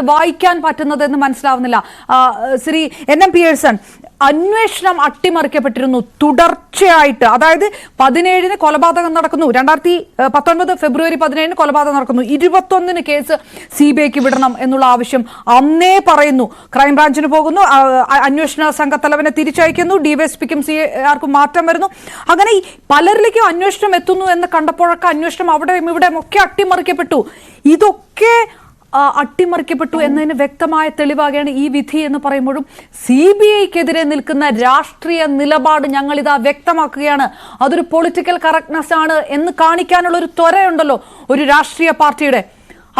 വായിക്കാൻ പറ്റുന്നത് എന്ന് മനസ്സിലാവുന്നില്ല ശ്രീ എൻ എം പിയേഴ്സൺ അന്വേഷണം അട്ടിമറിക്കപ്പെട്ടിരുന്നു തുടർച്ചയായിട്ട്. അതായത് പതിനേഴിന് കൊലപാതകം നടക്കുന്നു. രണ്ടായിരത്തി പത്തൊൻപത് ഫെബ്രുവരി പതിനേഴിന് കൊലപാതകം നടക്കുന്നു. ഇരുപത്തൊന്നിന് കേസ് സി ബി ഐക്ക് വിടണം എന്നുള്ള ആവശ്യം അന്നേ പറയുന്നു. ക്രൈംബ്രാഞ്ചിന് പോകുന്നു. അന്വേഷണ സംഘത്തലവനെ തിരിച്ചയക്കുന്നു. ഡിവൈഎസ്പിക്കും സി ആർക്കും മാറ്റം വരുന്നു. അങ്ങനെ പലരിലേക്കും അന്വേഷണം എത്തുന്നു എന്ന് കണ്ടപ്പോഴൊക്കെ അന്വേഷണം അവിടെയും ഇവിടെയും ഒക്കെ അട്ടിമറിക്കപ്പെട്ടു. ഇതൊക്കെ അട്ടിമറിക്കപ്പെട്ടു എന്നതിന് വ്യക്തമായ തെളിവാകുകയാണ് ഈ വിധി എന്ന് പറയുമ്പോഴും സി ബി ഐക്കെതിരെ നിൽക്കുന്ന രാഷ്ട്രീയ നിലപാട് ഞങ്ങൾ ഇതാ വ്യക്തമാക്കുകയാണ്. അതൊരു പൊളിറ്റിക്കൽ കറക്റ്റ്നെസ് ആണ് എന്ന് കാണിക്കാനുള്ള ഒരു ത്വരയുണ്ടല്ലോ ഒരു രാഷ്ട്രീയ പാർട്ടിയുടെ.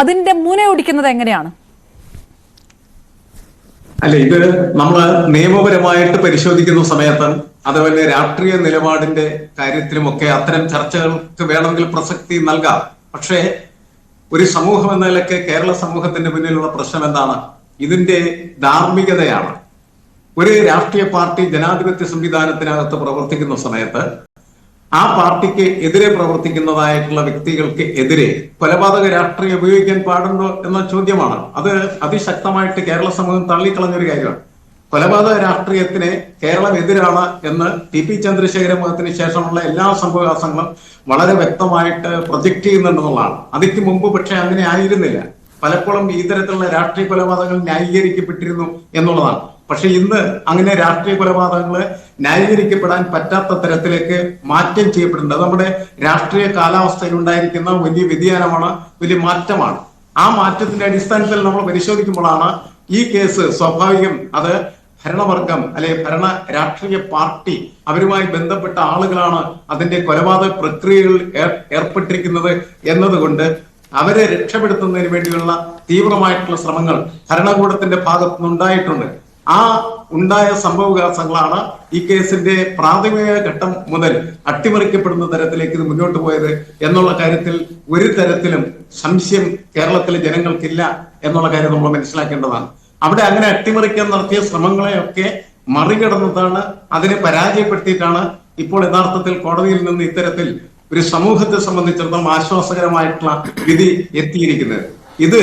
അതിന്റെ മുനയൊടിക്കുന്നത് എങ്ങനെയാണ്? അല്ല ഇത് നമ്മൾ നിയമപരമായിട്ട് പരിശോധിക്കുന്ന സമയത്ത് അതുപോലെ രാഷ്ട്രീയ നിലപാടിന്റെ കാര്യത്തിലുമൊക്കെ അത്തരം ചർച്ചകൾക്ക് വേണമെങ്കിൽ പ്രസക്തി നൽകാം. പക്ഷേ ഒരു സമൂഹം എന്ന നിലയ്ക്ക് കേരള സമൂഹത്തിന്റെ മുന്നിലുള്ള പ്രശ്നം എന്താണ്? ഇതിന്റെ ധാർമ്മികതയാണ്. ഒരു രാഷ്ട്രീയ പാർട്ടി ജനാധിപത്യ സംവിധാനത്തിനകത്ത് പ്രവർത്തിക്കുന്ന സമയത്ത് ആ പാർട്ടിക്ക് എതിരെ പ്രവർത്തിക്കുന്നതായിട്ടുള്ള വ്യക്തികൾക്ക് എതിരെ കൊലപാതക രാഷ്ട്രീയം ഉപയോഗിക്കാൻ പാടുണ്ടോ എന്ന ചോദ്യമാണ്. അത് അതിശക്തമായിട്ട് കേരള സമൂഹം തള്ളിക്കളഞ്ഞൊരു കാര്യമാണ്. കൊലപാതക രാഷ്ട്രീയത്തിന് കേരളം എതിരാണ് എന്ന് ടി പി ചന്ദ്രശേഖര മുഖത്തിന് ശേഷമുള്ള എല്ലാ സംഭവവികാസങ്ങളും വളരെ വ്യക്തമായിട്ട് പ്രൊജക്ട് ചെയ്യുന്നുണ്ടെന്നുള്ളതാണ്. അതിക്ക് മുമ്പ് പക്ഷെ അങ്ങനെ ആയിരുന്നില്ല. പലപ്പോഴും ഈ തരത്തിലുള്ള രാഷ്ട്രീയ കൊലപാതകങ്ങൾ ന്യായീകരിക്കപ്പെട്ടിരുന്നു എന്നുള്ളതാണ്. പക്ഷെ ഇന്ന് അങ്ങനെ രാഷ്ട്രീയ കൊലപാതകങ്ങൾ ന്യായീകരിക്കപ്പെടാൻ പറ്റാത്ത തരത്തിലേക്ക് മാറ്റം ചെയ്യപ്പെടുന്നുണ്ട്. നമ്മുടെ രാഷ്ട്രീയ കാലാവസ്ഥയിൽ ഉണ്ടായിരിക്കുന്ന വലിയ വ്യതിയാനമാണ് വലിയ മാറ്റമാണ്. ആ മാറ്റത്തിന്റെ അടിസ്ഥാനത്തിൽ നമ്മൾ പരിശോധിക്കുമ്പോഴാണ് ഈ കേസ് സ്വാഭാവികം അത് ഭരണവർഗം അല്ലെ ഭരണ രാഷ്ട്രീയ പാർട്ടി അവരുമായി ബന്ധപ്പെട്ട ആളുകളാണ് അതിന്റെ കൊലപാതക പ്രക്രിയകളിൽ ഏർ- ഏർപ്പെട്ടിരിക്കുന്നത് എന്നതുകൊണ്ട് അവരെ രക്ഷപ്പെടുത്തുന്നതിന് വേണ്ടിയുള്ള തീവ്രമായിട്ടുള്ള ശ്രമങ്ങൾ ഭരണകൂടത്തിന്റെ ഭാഗത്തു നിന്നുണ്ടായിട്ടുണ്ട് ആ ഉണ്ടായ സംഭവവികാസങ്ങളാണ് ഈ കേസിന്റെ പ്രാഥമിക ഘട്ടം മുതൽ അട്ടിമറിക്കപ്പെടുന്ന തരത്തിലേക്ക് ഇത് മുന്നോട്ട് പോയത് എന്നുള്ള കാര്യത്തിൽ ഒരു തരത്തിലും സംശയം കേരളത്തിലെ ജനങ്ങൾക്കില്ല എന്നുള്ള കാര്യം നമ്മൾ മനസ്സിലാക്കേണ്ടതാണ്. അവിടെ അങ്ങനെ അട്ടിമറിക്കാൻ നടത്തിയ ശ്രമങ്ങളെയൊക്കെ മറികടന്നതാണ് അതിനെ പരാജയപ്പെടുത്തിയിട്ടാണ് ഇപ്പോൾ യഥാർത്ഥത്തിൽ കോടതിയിൽ നിന്ന് ഇത്തരത്തിൽ ഒരു സമൂഹത്തെ സംബന്ധിച്ചിടത്തോളം ആശ്വാസകരമായിട്ടുള്ള വിധി എത്തിയിരിക്കുന്നത്. ഇത്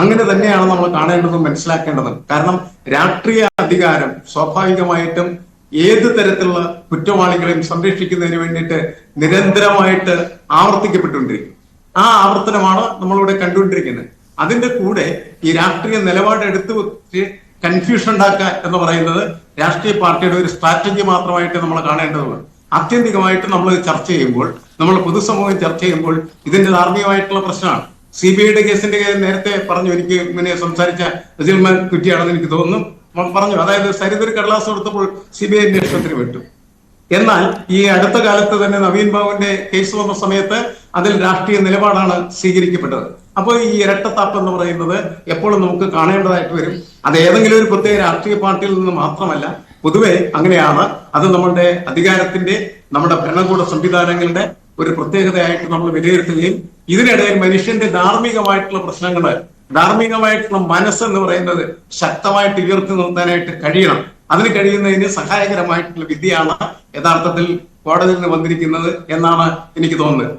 അങ്ങനെ തന്നെയാണ് നമ്മൾ കാണേണ്ടതും മനസ്സിലാക്കേണ്ടതും. കാരണം രാഷ്ട്രീയ അധികാരം സ്വാഭാവികമായിട്ടും ഏത് തരത്തിലുള്ള കുറ്റവാളികളെയും സംരക്ഷിക്കുന്നതിന് വേണ്ടിയിട്ട് നിരന്തരമായിട്ട് ആവർത്തിക്കപ്പെട്ടുകൊണ്ടിരിക്കും. ആ ആവർത്തനമാണ് നമ്മളിവിടെ കണ്ടുകൊണ്ടിരിക്കുന്നത്. അതിന്റെ കൂടെ ഈ രാഷ്ട്രീയ നിലപാടെടുത്ത് കൺഫ്യൂഷൻ ഉണ്ടാക്കുക എന്ന് പറയുന്നത് രാഷ്ട്രീയ പാർട്ടിയുടെ ഒരു സ്ട്രാറ്റജി മാത്രമായിട്ട് നമ്മൾ കാണേണ്ടതുണ്ട് ആത്യന്തികമായിട്ട് നമ്മൾ ചർച്ച ചെയ്യുമ്പോൾ നമ്മൾ പൊതുസമൂഹം ചർച്ച ചെയ്യുമ്പോൾ ഇതിന്റെ ധാർമ്മികമായിട്ടുള്ള പ്രശ്നമാണ്. സി ബി ഐയുടെ കേസിന്റെ കാര്യം നേരത്തെ പറഞ്ഞു എനിക്ക് ഇങ്ങനെ സംസാരിച്ച റസിൽമാൻ കുറ്റിയാണെന്ന് എനിക്ക് തോന്നുന്നു. പറഞ്ഞു അതായത് സരിതൊരു കടലാസ് കൊടുത്തപ്പോൾ സി ബി ഐ അന്വേഷണത്തിന് വിട്ടു. എന്നാൽ ഈ അടുത്ത കാലത്ത് തന്നെ നവീൻ ബാബുവിന്റെ കേസ് വന്ന സമയത്ത് അതിൽ രാഷ്ട്രീയ നിലപാടാണ് സ്വീകരിക്കപ്പെട്ടത്. അപ്പോൾ ഈ ഇരട്ടത്താപ്പ് എന്ന് പറയുന്നത് എപ്പോഴും നമുക്ക് കാണേണ്ടതായിട്ട് വരും. അത് ഏതെങ്കിലും ഒരു പ്രത്യേക രാഷ്ട്രീയ പാർട്ടിയിൽ നിന്ന് മാത്രമല്ല പൊതുവെ അങ്ങനെയാണ്. അത് നമ്മളുടെ അധികാരത്തിന്റെ നമ്മുടെ ഭരണകൂട സംവിധാനങ്ങളുടെ ഒരു പ്രത്യേകതയായിട്ട് നമ്മൾ വിലയിരുത്തുകയും ഇതിനിടയിൽ മനുഷ്യന്റെ ധാർമ്മികമായിട്ടുള്ള പ്രശ്നങ്ങൾ ധാർമ്മികമായിട്ടുള്ള മനസ്സ് എന്ന് പറയുന്നത് ശക്തമായിട്ട് ഉയർത്തി നിർത്താനായിട്ട് കഴിയണം. അതിന് കഴിയുന്നതിന് സഹായകരമായിട്ടുള്ള വിദ്യയാണ് യഥാർത്ഥത്തിൽ കോടതിയിൽ നിന്ന് വന്നിരിക്കുന്നത് എന്നാണ് എനിക്ക് തോന്നുന്നത്.